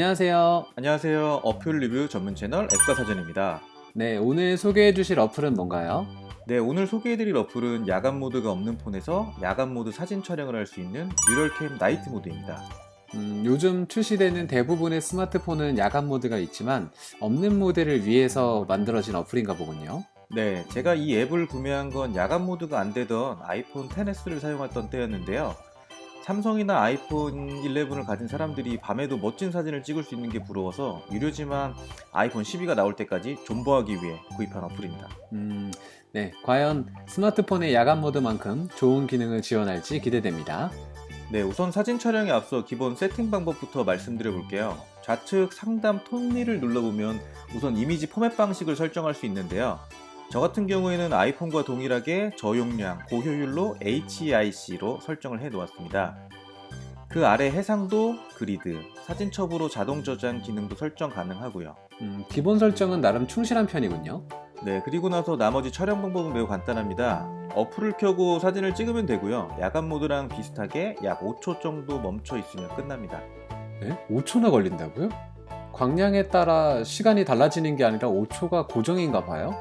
안녕하세요. 안녕하세요. 어플 리뷰 전문 채널 앱과 사전입니다. 네, 오늘 소개해 주실 어플은 뭔가요? 네, 오늘 소개해드릴 어플은 야간 모드가 없는 폰에서 야간 모드 사진 촬영을 할 수 있는 뉴럴캠 나이트 모드입니다. 음, 요즘 출시되는 대부분의 스마트폰은 야간 모드가 있지만 없는 모델을 위해서 만들어진 어플인가 보군요. 네, 제가 이 앱을 구매한 건 야간 모드가 안 되던 아이폰 XS를 사용했던 때였는데요. 삼성이나 아이폰 11을 가진 사람들이 밤에도 멋진 사진을 찍을 수 있는 게 부러워서 유료지만 아이폰 12가 나올 때까지 존버하기 위해 구입한 어플입니다. 음, 네, 과연 스마트폰의 야간 모드만큼 좋은 기능을 지원할지 기대됩니다. 네, 우선 사진 촬영에 앞서 기본 세팅 방법부터 말씀드려 볼게요. 좌측 상단 톱니를 눌러보면 우선 이미지 포맷 방식을 설정할 수 있는데요. 저 같은 경우에는 아이폰과 동일하게 저용량, 고효율로 HEIC로 설정을 해 놓았습니다. 그 아래 해상도, 그리드, 사진 첩으로 자동 저장 기능도 설정 가능하고요. 음, 기본 설정은 나름 충실한 편이군요. 네, 그리고 나서 나머지 촬영 방법은 매우 간단합니다. 어플을 켜고 사진을 찍으면 되고요. 야간 모드랑 비슷하게 약 5초 정도 멈춰 있으면 끝납니다. 네? 5초나 걸린다고요? 광량에 따라 시간이 달라지는 게 아니라 5초가 고정인가 봐요?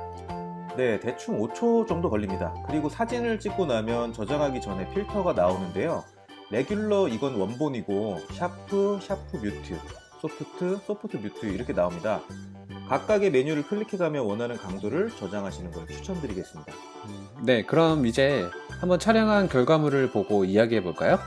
네, 대충 5초 정도 걸립니다. 그리고 사진을 찍고 나면 저장하기 전에 필터가 나오는데요. 레귤러 이건 원본이고 샤프, 샤프 뮤트, 소프트, 소프트 뮤트 이렇게 나옵니다. 각각의 메뉴를 클릭해가며 원하는 강도를 저장하시는 걸 추천드리겠습니다. 네, 그럼 이제 한번 촬영한 결과물을 보고 이야기해 볼까요?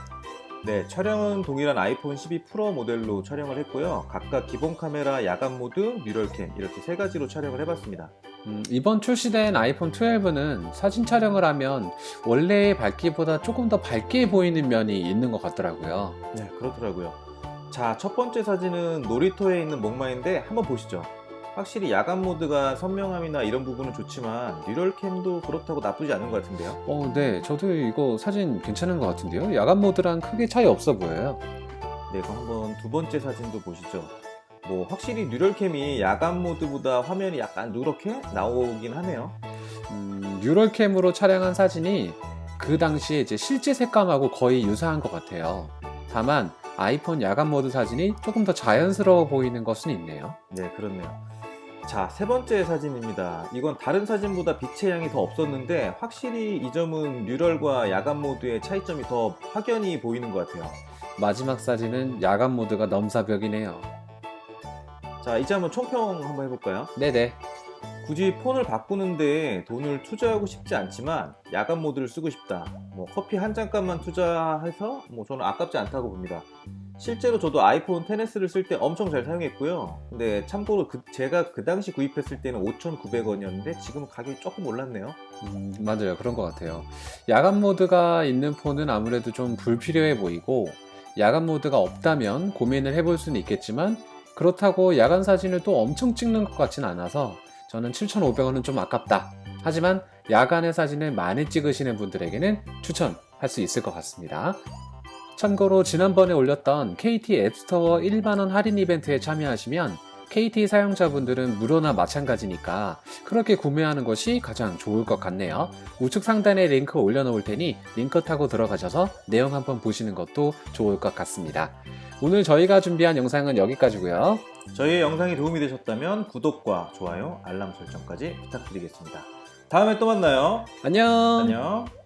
네, 촬영은 동일한 아이폰 12 프로 모델로 촬영을 했고요. 각각 기본 카메라, 야간 모드, 뉴럴캠 이렇게 세 가지로 촬영을 해봤습니다. 음, 이번 출시된 아이폰 12는 사진 촬영을 하면 원래의 밝기보다 조금 더 밝게 보이는 면이 있는 것 같더라고요. 네, 그렇더라고요. 자, 첫 번째 사진은 놀이터에 있는 목마인데 한번 보시죠. 확실히 야간 모드가 선명함이나 이런 부분은 좋지만 뉴럴캠도 그렇다고 나쁘지 않은 것 같은데요. 어, 네, 저도 이거 사진 괜찮은 것 같은데요. 야간 모드랑 크게 차이 없어 보여요. 네, 그럼 한번 두 번째 사진도 보시죠. 뭐 확실히 뉴럴캠이 야간 모드보다 화면이 약간 누렇게 나오긴 하네요. 음, 뉴럴캠으로 촬영한 사진이 그 당시에 이제 실제 색감하고 거의 유사한 것 같아요. 다만 아이폰 야간 모드 사진이 조금 더 자연스러워 보이는 것은 있네요. 네, 그렇네요. 자, 세 번째 사진입니다. 이건 다른 사진보다 빛의 양이 더 없었는데 확실히 이 점은 뉴럴과 야간 모드의 차이점이 더 확연히 보이는 것 같아요. 마지막 사진은 야간 모드가 넘사벽이네요. 자, 이제 한번 총평 한번 해볼까요? 네네. 굳이 폰을 바꾸는데 돈을 투자하고 싶지 않지만 야간 모드를 쓰고 싶다. 뭐 커피 한 잔값만 투자해서 뭐 저는 아깝지 않다고 봅니다. 실제로 저도 아이폰 XS를 쓸 때 엄청 잘 사용했고요. 근데 참고로 그- 제가 그 당시 구입했을 때는 5,900원이었는데 지금 가격이 조금 올랐네요. 음, 맞아요. 그런 것 같아요. 야간 모드가 있는 폰은 아무래도 좀 불필요해 보이고, 야간 모드가 없다면 고민을 해볼 수는 있겠지만, 그렇다고 야간 사진을 또 엄청 찍는 것 같진 않아서, 저는 7,500원은 좀 아깝다. 하지만 야간의 사진을 많이 찍으시는 분들에게는 추천할 수 있을 것 같습니다. 참고로 지난번에 올렸던 KT 앱스토어 1만원 할인 이벤트에 참여하시면 KT 사용자분들은 무료나 마찬가지니까 그렇게 구매하는 것이 가장 좋을 것 같네요. 우측 상단에 링크 올려놓을 테니 링크 타고 들어가셔서 내용 한번 보시는 것도 좋을 것 같습니다. 오늘 저희가 준비한 영상은 여기까지고요. 저희의 영상이 도움이 되셨다면 구독과 좋아요, 알람 설정까지 부탁드리겠습니다. 다음에 또 만나요. 안녕. 안녕.